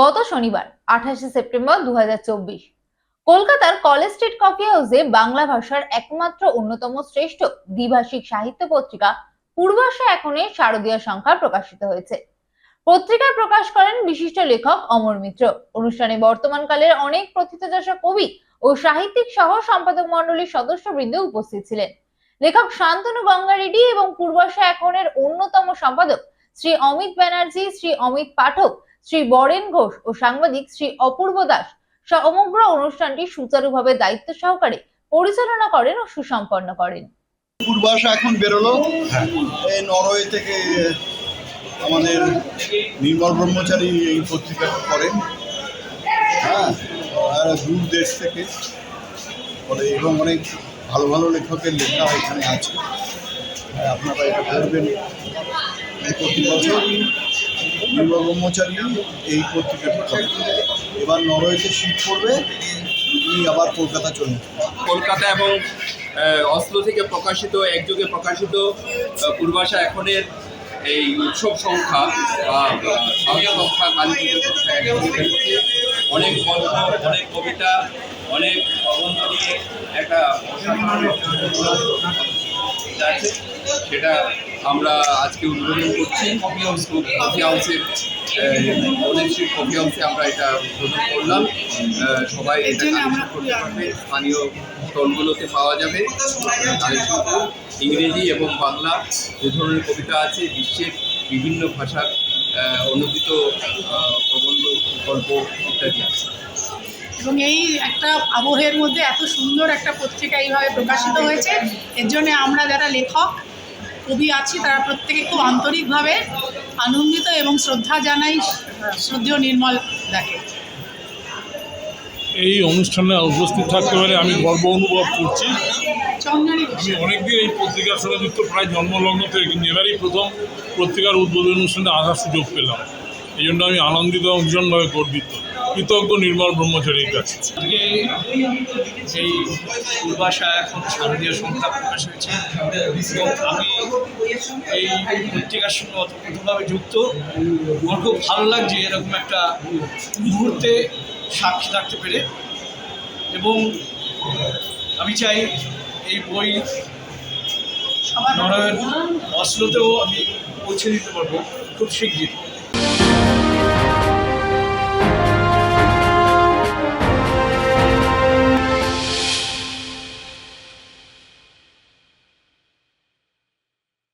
গত শনিবার, আঠাশে সেপ্টেম্বর দু হাজার চব্বিশ। কলকাতার কলেজ স্ট্রিট কফি হাউসে বাংলা ভাষার একমাত্র অন্যতম শ্রেষ্ঠ দ্বিভাষিক সাহিত্য পত্রিকা পূর্বাশা এখনের শারদীয় সংখ্যা প্রকাশিত হয়েছে। পত্রিকায় প্রকাশ করেন বিশিষ্ট লেখক অমর মিত্র। অনুষ্ঠানে বর্তমানকালের অনেক প্রথিতযশা কবি ও সাহিত্যিক সহ সম্পাদক মণ্ডলীর সদস্যবৃন্দ উপস্থিত ছিলেন। লেখক শান্তনু গঙ্গারেড্ডি এবং পূর্বাশা এখনের অন্যতম সম্পাদক শ্রী অমিত ব্যানার্জি, শ্রী অমিত পাঠক শ্রী বরেন ঘোষ ও সাংবাদিক শ্রী অপূর্ব দাস সমগ্র অনুষ্ঠানটি সুচারুভাবে দায়িত্ব সহকারে পরিচালনা করেন ও সুসম্পন্ন করেন। এখন বেরোলো। এই নরওয়ে থেকে আমাদের নির্মল ব্রহ্মচারী এই পত্রিকাটা করেন হ্যাঁ দূর দেশ থেকে। এবং অনেক ভালো ভালো লেখকের লেখা এখানে আছে। হ্যাঁ, আপনারা এটা এই প্রতি বছর ব্রহ্মচারী এই পত্রিকাটি এবার নরওয়েতে শীত পড়বে উনি আবার কলকাতা চলে কলকাতা এবং অসলো থেকে প্রকাশিত, একযোগে প্রকাশিত পূর্বাশা এখনের এই উৎসব সংখ্যা বা সংখ্যা, কালী অনেক গল্প অনেক কবিতা, অনেক একটা সেটা আমরা আজকে উদ্বোধন করছি। কফি হাউস কফি হাউসের কলেজ কফি হাউসে আমরা এটা উদ্বোধন করলাম। সবাই এটা কালেকশন করতে পারবে। স্থানীয় স্টলগুলোতে পাওয়া যাবে। কালেকশন ইংরেজি এবং বাংলা যে ধরনের কবিতা আছে বিশ্বের বিভিন্ন ভাষার অনুদিত প্রবন্ধ গল্প ইত্যাদি আছে। এবং এই একটা আবহের মধ্যে এত সুন্দর একটা পত্রিকা এইভাবে প্রকাশিত হয়েছে এর জন্য আমরা যারা লেখক কবি আছি তারা প্রত্যেকে খুব আন্তরিকভাবে আনন্দিত এবং শ্রদ্ধা জানাই শ্রদ্ধেয় নির্মল দাকে। এই অনুষ্ঠানে উপস্থিত থাকতে পারে আমি গর্ব অনুভব করছি। আমি অনেকদিন এই পত্রিকার সঙ্গে যুক্ত প্রায় জন্মলগ্ন থেকে কিন্তু এবারই প্রথম পত্রিকার উদ্বোধন অনুষ্ঠানে আসার সুযোগ পেলাম। এই জন্য আমি আনন্দিত এবং ভীষণভাবে গর্বিত। কৃতজ্ঞ, নির্মল ব্রহ্মচারীর কাছে। আজকে এই পূর্বাশা এখন শারদীয় সংখ্যা প্রকাশ হয়েছে আমি এই পত্রিকার সঙ্গে অতপ্রতভাবে যুক্ত, আমার খুব ভালো লাগছে এরকম একটা মুহূর্তে সাক্ষী থাকতে পেরে। এবং আমি চাই এই বই নরওয়ের অসলোতেও আমি পৌঁছে দিতে পারব খুব শিগগির